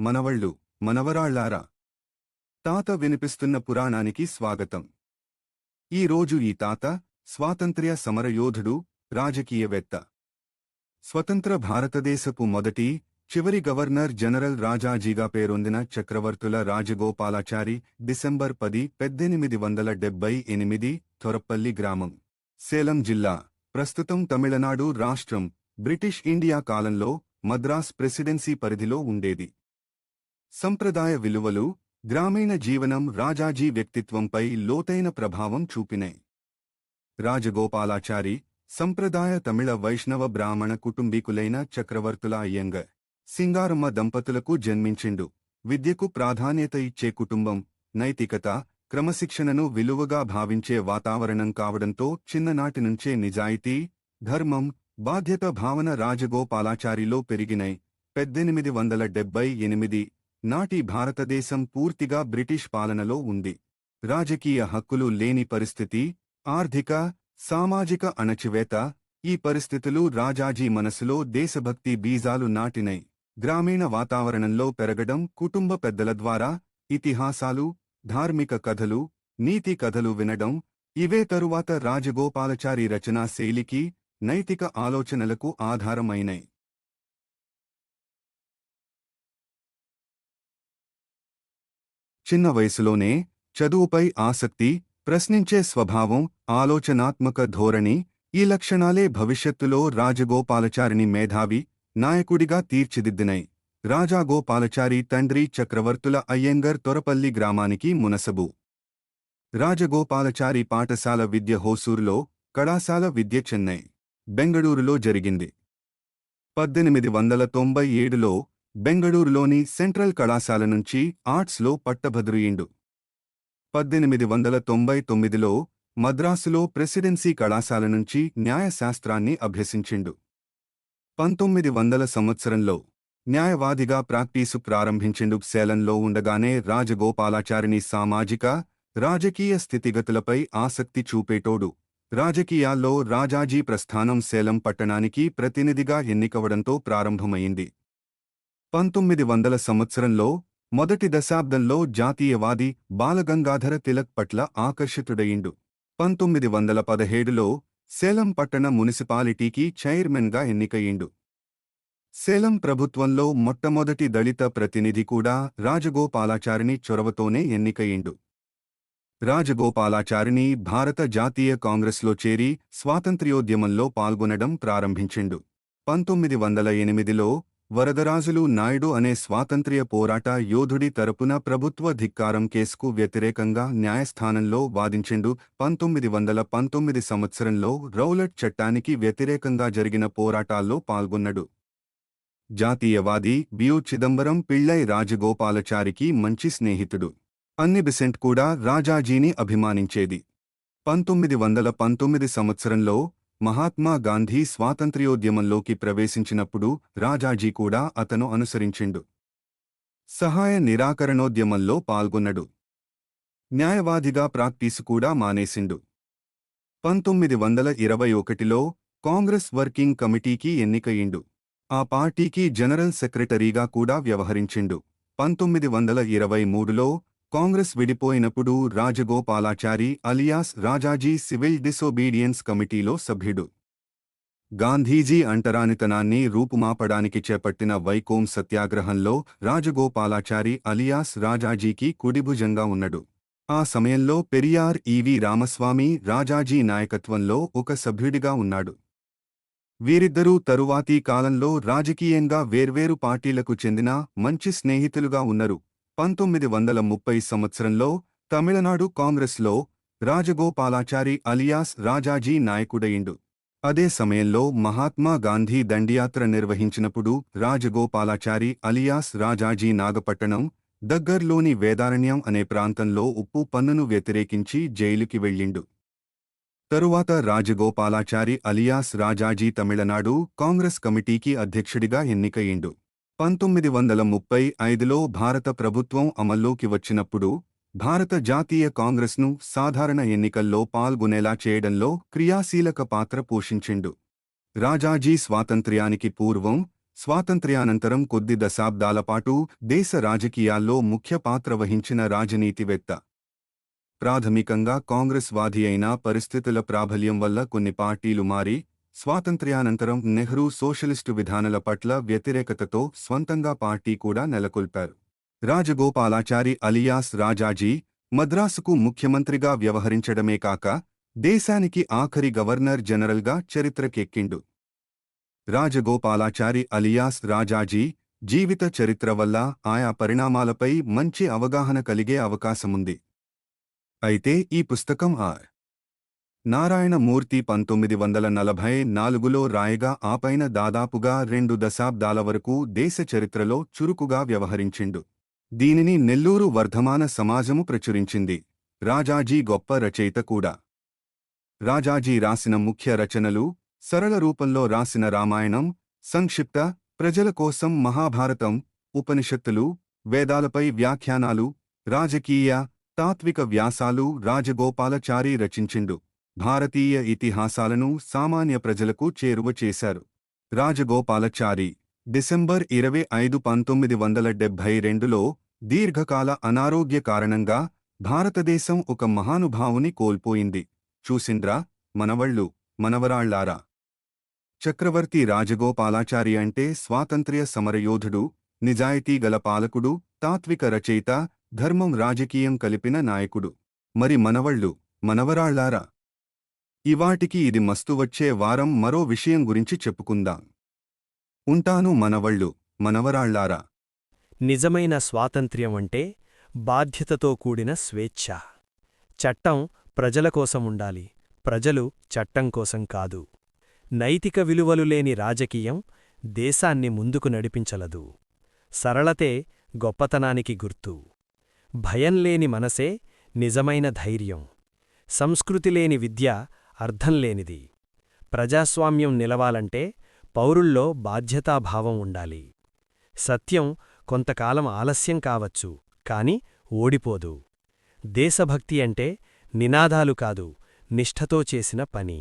మనవళ్ళు మనవరాళ్ళారా. తాత వినిపిస్తున్న పురాణానికి స్వాగతం. ఈ రోజు ఈ తాత స్వాతంత్ర్య సమరయోధుడు రాజకీయవేత్త. స్వతంత్ర భారతదేశపు మొదటి చివరి గవర్నర్ జనరల్ రాజాజీగా పేరొందిన చక్రవర్తుల రాజగోపాలాచారి డిసెంబర్ పది పద్దెనిమిది వందల డెబ్బై ఎనిమిది తొరపల్లి గ్రామం. సేలం జిల్లా. ప్రస్తుతం తమిళనాడు రాష్ట్రం బ్రిటిష్ ఇండియా కాలంలో మద్రాస్ ప్రెసిడెన్సీ పరిధిలో ఉండేది. సంప్రదాయ విలువలు గ్రామీణ జీవనం రాజాజీ వ్యక్తిత్వంపై లోతైన ప్రభావం చూపినాయి రాజగోపాలాచారి సంప్రదాయ తమిళ వైష్ణవ బ్రాహ్మణ కుటుంబీకులైన చక్రవర్తుల అయ్యంగ సింగారమ్మ దంపతులకు జన్మించిండు. విద్యకు ప్రాధాన్యత ఇచ్చే కుటుంబం నైతికత క్రమశిక్షణను విలువగా భావించే వాతావరణం కావడంతో చిన్ననాటి నుంచే నిజాయితీ ధర్మం బాధ్యత భావన రాజగోపాలాచారిలో పెరిగినై. పెద్దెనిమిది వందల డెబ్బై ఎనిమిది నాటి భారతదేశం పూర్తిగా బ్రిటిష్ పాలనలో ఉంది. రాజకీయ హక్కులు లేని పరిస్థితి ఆర్థిక సామాజిక అణచివేత ఈ పరిస్థితులు రాజాజీ మనసులో దేశభక్తి బీజాలు నాటినై గ్రామీణ వాతావరణంలో పెరగడం కుటుంబ పెద్దల ద్వారా ఇతిహాసాలు ధార్మిక కథలు నీతి కథలు వినడం ఇవే తరువాత రాజగోపాలచారి రచనా శైలికి నైతిక ఆలోచనలకు ఆధారమైనై. చిన్న వయసులోనే చదువుపై ఆసక్తి ప్రశ్నించే స్వభావం ఆలోచనాత్మక ధోరణి ఈ లక్షణాలే భవిష్యత్తులో రాజగోపాలచారిని మేధావి నాయకుడిగా తీర్చిదిద్దినై. రాజాగోపాలచారి తండ్రి చక్రవర్తుల అయ్యంగర్ తొరపల్లి గ్రామానికి మునసబు. రాజగోపాలచారి పాఠశాల విద్య హోసూరులో కళాశాల విద్య చెన్నై బెంగళూరులో జరిగింది. పద్దెనిమిది వందల తొంభై ఏడులో బెంగళూరులోని సెంట్రల్ కళాశాల నుంచి ఆర్ట్స్లో పట్టభద్రుయిండు. పద్దెనిమిది వందల తొంభై తొమ్మిదిలో మద్రాసులో ప్రెసిడెన్సీ కళాశాల నుంచి న్యాయశాస్త్రాన్ని అభ్యసించిండు. పంతొమ్మిది వందల సంవత్సరంలో న్యాయవాదిగా ప్రాక్టీసు ప్రారంభించిండు. సేలంలో ఉండగానే రాజగోపాలాచారిని సామాజిక రాజకీయ స్థితిగతులపై ఆసక్తి చూపేటోడు. రాజకీయాల్లో రాజాజీ ప్రస్థానం సేలం పట్టణానికి ప్రతినిధిగా ఎన్నికవడంతో ప్రారంభమైంది పంతొమ్మిది వందల సంవత్సరంలో మొదటి దశాబ్దంలో జాతీయవాది బాలగంగాధర తిలక్ పట్ల ఆకర్షితుడయిండు. పంతొమ్మిది వందల పదహేడులో సేలం పట్టణ మున్సిపాలిటీకి చైర్మన్గా ఎన్నికయిండు సేలం ప్రభుత్వంలో మొట్టమొదటి దళిత ప్రతినిధి కూడా రాజగోపాలాచారిని చొరవతోనే ఎన్నికయిండు రాజగోపాలాచారిని భారత జాతీయ కాంగ్రెస్లో చేరి స్వాతంత్ర్యోద్యమంలో పాల్గొనడం ప్రారంభించిండు. పంతొమ్మిది వందల ఎనిమిదిలో వరదరాజులు నాయుడు అనే స్వాతంత్ర్య పోరాట యోధుడి తరపున ప్రభుత్వ ధిక్కారం కేసుకు వ్యతిరేకంగా న్యాయస్థానంలో వాదించిండు. పంతొమ్మిది వందల పంతొమ్మిది సంవత్సరంలో రౌలట్ చట్టానికి వ్యతిరేకంగా జరిగిన పోరాటాల్లో పాల్గొన్నడు. జాతీయవాది బియు చిదంబరం పిళ్ళై రాజగోపాలచారికి మంచి స్నేహితుడు. అన్ని బిసెంట్ కూడా రాజాజీని అభిమానించేది. పంతొమ్మిది వందల పంతొమ్మిది సంవత్సరంలో మహాత్మా గాంధీ స్వాతంత్ర్యోద్యమంలోకి ప్రవేశించినప్పుడు రాజాజీ కూడా అతను అనుసరించిండు. సహాయ నిరాకరణోద్యమంలో పాల్గొన్నడు. న్యాయవాదిగా ప్రాక్టీసు కూడా మానేసిండు. పంతొమ్మిది వందల ఇరవై ఒకటిలో కాంగ్రెస్ వర్కింగ్ కమిటీకి ఎన్నికయిండు ఆ పార్టీకి జనరల్ సెక్రటరీగా కూడా వ్యవహరించిండు. పంతొమ్మిది వందల ఇరవై మూడులో Congress విడిపోయినప్పుడు Rajagopalachari alias Rajaji civil disobedience కమిటీలో సభ్యుడు. గాంధీజీ అంటరానితనాన్ని రూపుమాపడానికి చేపట్టిన వైకోం సత్యాగ్రహంలో రాజగోపాలాచారి అలియాస్ రాజాజీకి కుడిభుజంగా ఉన్నడు. ఆ సమయంలో పెరియార్ ఈవి రామస్వామి రాజాజీ నాయకత్వంలో ఒక సభ్యుడిగా ఉన్నాడు. వీరిద్దరూ తరువాతీ కాలంలో రాజకీయంగా వేర్వేరు పార్టీలకు చెందిన మంచి స్నేహితులుగా ఉన్నరు. పంతొమ్మిది వందల ముప్పై సంవత్సరంలో తమిళనాడు కాంగ్రెస్లో రాజగోపాలాచారి అలియాస్ రాజాజీ నాయకుడయిండు అదే సమయంలో మహాత్మా గాంధీ దండియాత్ర నిర్వహించినప్పుడు రాజగోపాలాచారి అలియాస్ రాజాజీ నాగపట్టణం దగ్గర్లోని వేదారణ్యం అనే ప్రాంతంలో ఉప్పు పన్నును వ్యతిరేకించి జైలుకి వెళ్ళిండు. తరువాత రాజగోపాలాచారి అలియాస్ రాజాజీ తమిళనాడు కాంగ్రెస్ కమిటీకి అధ్యక్షుడిగా ఎన్నికయిండు పంతొమ్మిది వందల ముప్పై ఐదులో భారత ప్రభుత్వం అమల్లోకి వచ్చినప్పుడు భారత జాతీయ కాంగ్రెస్ను సాధారణ ఎన్నికల్లో పాల్గొనేలా చేయడంలో క్రియాశీలక పాత్ర పోషించిండు. రాజాజీ స్వాతంత్ర్యానికి పూర్వం స్వాతంత్ర్యానంతరం కొద్ది దశాబ్దాల పాటు దేశ రాజకీయాల్లో ముఖ్య పాత్ర వహించిన రాజనీతివేత్త. ప్రాథమికంగా కాంగ్రెస్ వాది అయిన పరిస్థితుల ప్రాబల్యం వల్ల కొన్ని పార్టీలు మారి స్వాతంత్ర్యానంతరం నెహ్రూ సోషలిస్టు విధానాల పట్ల వ్యతిరేకతతో స్వంతంగా పార్టీ కూడా నెలకొల్పారు. రాజగోపాలాచారి అలియాస్ రాజాజీ మద్రాసుకు ముఖ్యమంత్రిగా వ్యవహరించడమే కాక దేశానికి ఆఖరి గవర్నర్ జనరల్గా చరిత్రకెక్కిండు. రాజగోపాలాచారి అలియాస్ రాజాజీ జీవిత చరిత్ర వల్ల ఆయా పరిణామాలపై మంచి అవగాహన కలిగే అవకాశముంది. అయితే ఈ పుస్తకం ఆర్. నారాయణమూర్తి పంతొమ్మిది వందల నలభై నాలుగులో రాయగా ఆపైన దాదాపుగా రెండు దశాబ్దాల వరకు దేశ చరిత్రలో చురుకుగా వ్యవహరించిండు. దీనిని నెల్లూరు వర్ధమాన సమాజము ప్రచురించింది. రాజాజీ గొప్ప రచయిత కూడా. రాజాజీ రాసిన ముఖ్య రచనలు సరళ రూపంలో రాసిన రామాయణం సంక్షిప్త ప్రజల కోసం మహాభారతం ఉపనిషత్తులు వేదాలపై వ్యాఖ్యానాలు రాజకీయ తాత్విక వ్యాసాలు రాజగోపాలచారి రచించిండు. భారతీయ ఇతిహాసాలను సామాన్య ప్రజలకు చేరువ చేశారు. రాజగోపాలచారి డిసెంబర్ ఇరవై ఐదు పంతొమ్మిది వందల డెబ్భై రెండులో దీర్ఘకాల అనారోగ్య కారణంగా భారతదేశం ఒక మహానుభావుని కోల్పోయింది. చూసిండ్రా మనవళ్ళు మనవరాళ్ళారా! చక్రవర్తి రాజగోపాలాచారి అంటే స్వాతంత్ర్య సమరయోధుడు నిజాయితీ గల పాలకుడు తాత్విక రచయిత ధర్మం రాజకీయం కలిపిన నాయకుడు. మరి మనవళ్ళు మనవరాళ్ళారా! ఇవాటికి ఇది మస్తు వచ్చే వారం మరో విషయం గురించి చెప్పుకుందాం. ఉంటాను మనవళ్ళు మనవరాళ్ళారా. నిజమైన స్వాతంత్ర్యం అంటే బాధ్యతతో కూడిన స్వేచ్ఛ. చట్టం ప్రజల కోసం ఉండాలి ప్రజలు చట్టం కోసం కాదు. నైతిక విలువలు లేని రాజకీయం దేశాన్ని ముందుకు నడిపించలదు. సరళతే గొప్పతనానికి గుర్తు. భయం లేని మనసే నిజమైన ధైర్యం. సంస్కృతి లేని విద్య అర్థంలేనిది ప్రజాస్వామ్యం నిలవాలంటే పౌరుల్లో బాధ్యతాభావం ఉండాలి. సత్యం కొంతకాలం ఆలస్యం కావచ్చు కాని ఓడిపోదు. దేశభక్తి అంటే నినాదాలు కాదు నిష్ఠతో చేసిన పని.